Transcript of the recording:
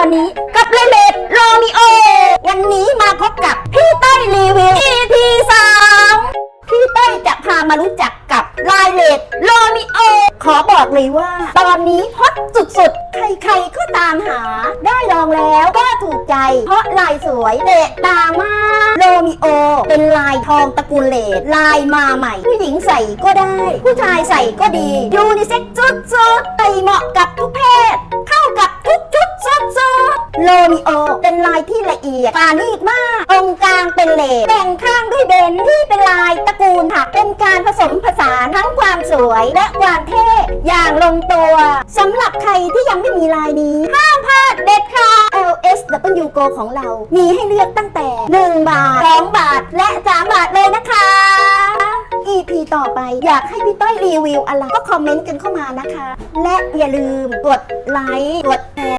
ตอนนี้กับเลเลดโรมิโอ วันนี้มาพบกับพี่เต้ยรีวิว EP 3พี่เต้ยจะพามารู้จักกับลายเลดโรมิโอ ขอบอกเลยว่า ตอนนี้ฮอตสุดๆ ใครๆก็ตามหา ได้ลองแล้วก็ถูกใจ เพราะลายสวยเตะตามากโรมิโอ เป็นลายทองตระกูลเลดลายมาใหม่ ผู้หญิงใส่ก็ได้ ผู้ชายใส่ก็ดียูนิเซ็กซ์สุดๆใส่เหมาะกับ โลมิโอ เป็นลายที่ละเอียดปาณีตมากตรงกลางเป็นเหลสแบ่งข้างด้วยเบนที่เป็นลายตระกูลถักเป็นการผสมผสานทั้งความสวย และความเท่อย่างลงตัวสำหรับใครที่ยังไม่มีลายนี้ห้ามพลาดเด็ดขาด LSW Go ของเรา มีให้เลือกตั้งแต่ 1 บาท 2 บาท และ 3 บาทเลยนะคะ EP ต่อไปอยากให้พี่ต้อยรีวิวอะไรก็คอมเมนต์กันเข้ามานะคะ และอย่าลืมกดไลค์กดแชร์